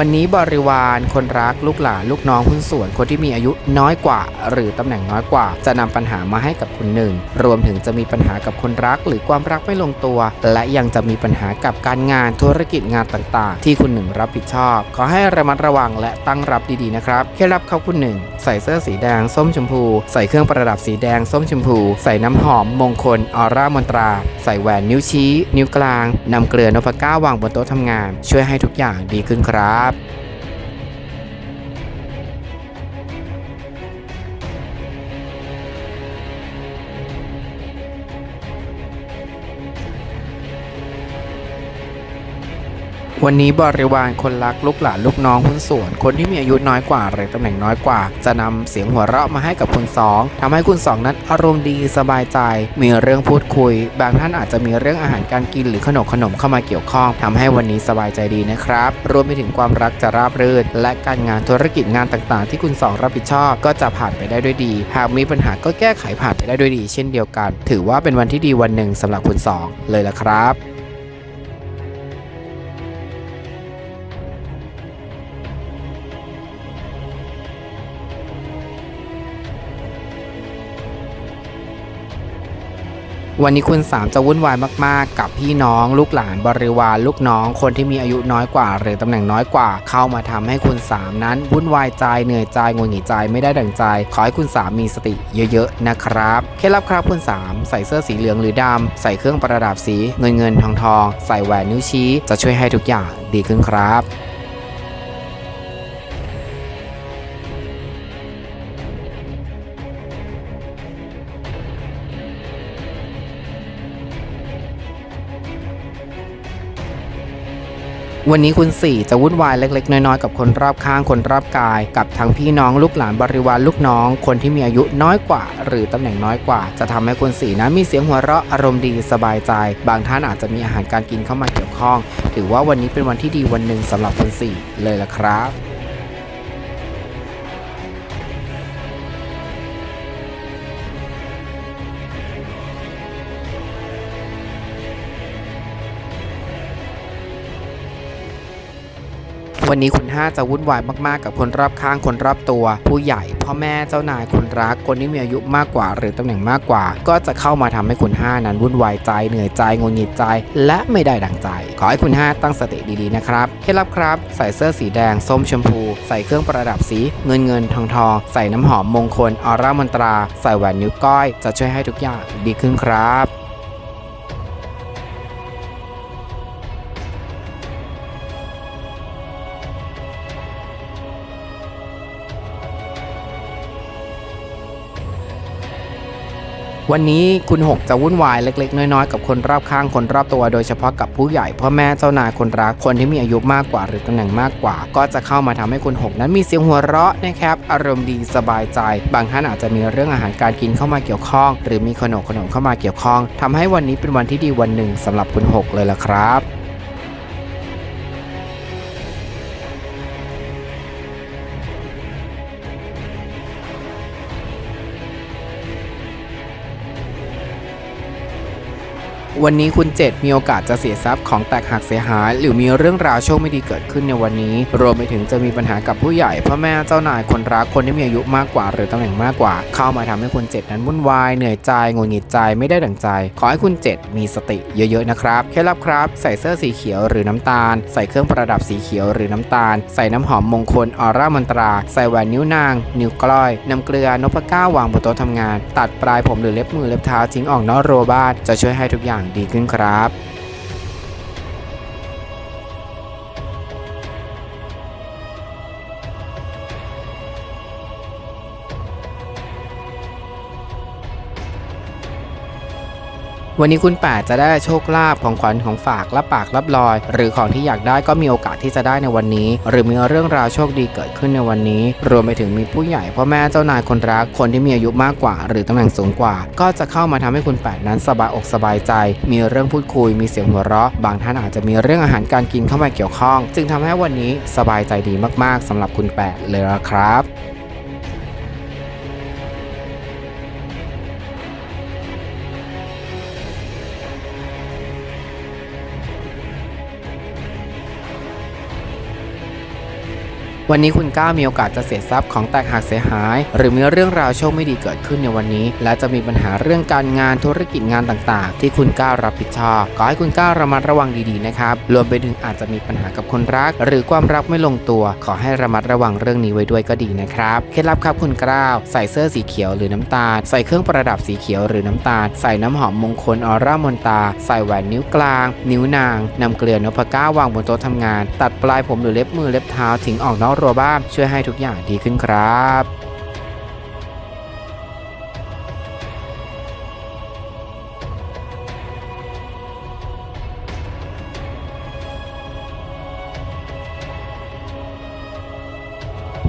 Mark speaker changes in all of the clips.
Speaker 1: วันนี้บริวารคนรักลูกหลานลูกน้องหุ้นส่วนคนที่มีอายุน้อยกว่า หรือตำแหน่งน้อยกว่า จะนำปัญหามาให้กับคุณหนึ่ง รวมถึงจะมีปัญหากับคนรักหรือความรักไม่ลงตัว และยังจะมีปัญหากับการงานธุรกิจงานต่างๆ ที่คุณหนึ่งรับผิดชอบ ขอให้ระมัดระวังและตั้งรับดีๆนะครับเคล็ดลับเขาคุณหนึ่งใส่เสื้อสีแดงส้มชมพู ใส่เครื่องประดับสีแดงส้มชมพู ใส่น้ำหอมมงคลออร่ามนตรา ใส่แหวนนิ้วชี้ นิ้วกลางนำเกลือนพก้าวางบนโต๊ะทำงาน ช่วยให้ทุกอย่างดีขึ้นครับครับ วันนี้บริวารคนรักลูกหลานลูกน้องหุ้นส่วน คนที่มีอายุน้อยกว่าหรือตำแหน่งน้อยกว่า จะนำเสียงหัวเราะมาให้กับคุณสองทำให้คุณสองนั้นอารมณ์ดีสบายใจ มีเรื่องพูดคุย บางท่านอาจจะมีเรื่องอาหารการกินหรือขนมขนมเข้ามาเกี่ยวข้องทำให้วันนี้สบายใจดีนะครับรวมไปถึงความรักจะราบรื่น และการงานธุรกิจงานต่างๆ ที่คุณสองรับผิดชอบก็จะผ่านไปได้ด้วยดี หากมีปัญหาก็แก้ไขผ่านไปได้ด้วยดี เช่นเดียวกัน ถือว่าเป็นวันที่ดีวันหนึ่งสำหรับคุณสองเลยละครับ วันนี้คุณสามจะวุ่นวายมากๆ กับพี่น้อง ลูกหลานบริวารลูกน้อง คนที่มีอายุน้อยกว่า หรือตำแหน่งน้อยกว่า เข้ามาทำให้คุณสามนั้นวุ่นวายใจเหนื่อยใจงุนหงิดใจไม่ได้ดั่งใจ ขอให้คุณสามมีสติเยอะๆนะครับเคล็ดลับครับคุณสามใส่เสื้อสีเหลืองหรือดำใส่เครื่องประดับสีเงินเงินทองทองใส่แหวนนิ้วชี้ จะช่วยให้ทุกอย่างดีขึ้นครับ วันนี้คุณสี่จะวุ่นวายเล็ก ๆ น้อยๆกับคนรอบข้างคนรอบกาย กับทั้งพี่น้องลูกหลานบริวารลูกน้อง คนที่มีอายุน้อยกว่า หรือตำแหน่งน้อยกว่า จะทำให้คุณสี่นั้นมีเสียงหัวเราะอารมณ์ดีสบายใจ บางท่านอาจจะมีอาหารการกินเข้ามาเกี่ยวข้อง ถือว่าวันนี้เป็นวันที่ดีวันหนึ่งสำหรับคุณสี่เลยละครับ วันนี้คุณ5จะวุ่นวายมากๆ กับคนรอบข้างคนรอบตัว ผู้ใหญ่ พ่อแม่เจ้านายคนรัก คนที่มีอายุมากกว่า หรือตำแหน่งมากกว่า ก็จะเข้ามาทำให้คุณ5นั้นวุ่นวายใจเหนื่อยใจงงงิดใจ และไม่ได้ดังใจ ขอให้คุณ5ตั้งสติดีๆนะครับเคล็ดลับครับ ใส่เสื้อสีแดงส้มชมพู ใส่เครื่องประดับสีเงินเงินทองทองใส่น้ำหอมมงคลออร่ามนตรา ใส่แหวนนิ้วก้อย จะช่วยให้ทุกอย่างดีขึ้นครับ วันนี้คุณหกจะวุ่นวายเล็ก ๆ น้อยๆ กับคนรอบข้างคนรอบตัวโดยเฉพาะกับผู้ใหญ่พ่อแม่เจ้านายคนรักคนที่มีอายุมากกว่า หรือตำแหน่งมากกว่า ก็จะเข้ามาทำให้คุณหกนั้นมีเสียงหัวเราะนะครับอารมณ์ดีสบายใจ บางท่านอาจจะมีเรื่องอาหารการกินเข้ามาเกี่ยวข้อง หรือมีขนมขนมเข้ามาเกี่ยวข้องทำให้วันนี้เป็นวันที่ดีวันหนึ่งสำหรับคุณหกเลยล่ะครับ วันนี้คุณเจ็ดมีโอกาสจะเสียทรัพย์ของแตกหักเสียหาย หรือมีเรื่องราวโชคไม่ดีเกิดขึ้นในวันนี้ รวมไปถึงจะมีปัญหากับผู้ใหญ่พ่อแม่เจ้านายคนรักคนที่มีอายุมากกว่า หรือตำแหน่งมากกว่า เข้ามาทำให้คุณเจ็ดนั้นวุ่นวายเหนื่อยใจงุนหงิดใจไม่ได้ดั่งใจ ขอให้คุณเจ็ดมีสติเยอะๆนะครับเคล็ดลับครับ ใส่เสื้อสีเขียวหรือน้ำตาล ใส่เครื่องประดับสีเขียวหรือน้ำตาล ใส่น้ำหอมมงคลออร่ามนตรา ใส่แหวนนิ้วนาง นิ้วกล้อยน้ำเกลือนพก้าวางบนโต๊ะทำงาน ตัดปลายผมหรือเล็บมือเล็บเท้าทิ้งออกนอกรัวบ้านจะช่วยให้ทุกอย่างดีขึ้นครับ วันนี้คุณแปดจะได้โชคลาภของขวัญของฝากรับปากรับลอย หรือของที่อยากได้ก็มีโอกาสที่จะได้ในวันนี้ หรือมีเรื่องราวโชคดีเกิดขึ้นในวันนี้ รวมไปถึงมีผู้ใหญ่พ่อแม่เจ้านายคนรักคนที่มีอายุมากกว่า หรือตำแหน่งสูงกว่า ก็จะเข้ามาทำให้คุณแปดนั้นสบายอกสบายใจ มีเรื่องพูดคุย มีเสียงหัวเราะ บางท่านอาจจะมีเรื่องอาหารการกินเข้ามาเกี่ยวข้อง จึงทำให้วันนี้สบายใจดีมากๆสำหรับคุณแปดเลยละครับ วันนี้คุณก้าวมีโอกาสจะเสียทรัพย์ของแตกหักเสียหาย หรือมีเรื่องราวโชคไม่ดีเกิดขึ้นในวันนี้ และจะมีปัญหาเรื่องการงานธุรกิจงานต่างๆ ที่คุณก้าวรับผิดชอบขอให้คุณก้าวระมัดระวังดีๆนะครับรวมไปถึงอาจจะมีปัญหากับคนรัก หรือความรักไม่ลงตัว ขอให้ระมัดระวังเรื่องนี้ไว้ด้วยก็ดีนะครับเคล็ดลับครับคุณก้าวใส่เสื้อสีเขียวหรือน้ำตาล ใส่เครื่องประดับสีเขียวหรือน้ำตาล ใส่น้ำหอมมงคลออร่ามนตา ใส่แหวนนิ้วกลาง นิ้วนางนำเกลือนพก้าวางบนโต๊ะทำงาน ตัดปลายผมหรือเล็บมือเล็บเท้าทิ้งออกนอกรั้วบ้านช่วยให้ทุกอย่างดีขึ้นครับ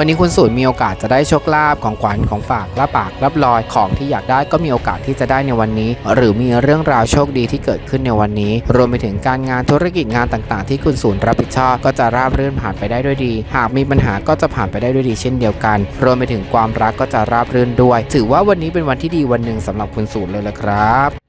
Speaker 1: วันนี้คุณสูตรมีโอกาสจะได้โชคลาภของขวัญของฝากรับปากรับลอยของที่อยากได้ก็มีโอกาสที่จะได้ในวันนี้ หรือมีเรื่องราวโชคดีที่เกิดขึ้นในวันนี้ รวมไปถึงการงานธุรกิจงานต่างๆ ที่คุณสูตรรับผิดชอบก็จะราบรื่นผ่านไปได้ด้วยดี หากมีปัญหาก็จะผ่านไปได้ด้วยดีเช่นเดียวกัน รวมไปถึงความรักก็จะราบรื่นด้วย ถือว่าวันนี้เป็นวันที่ดีวันหนึ่งสำหรับคุณสูตรเลยละครับ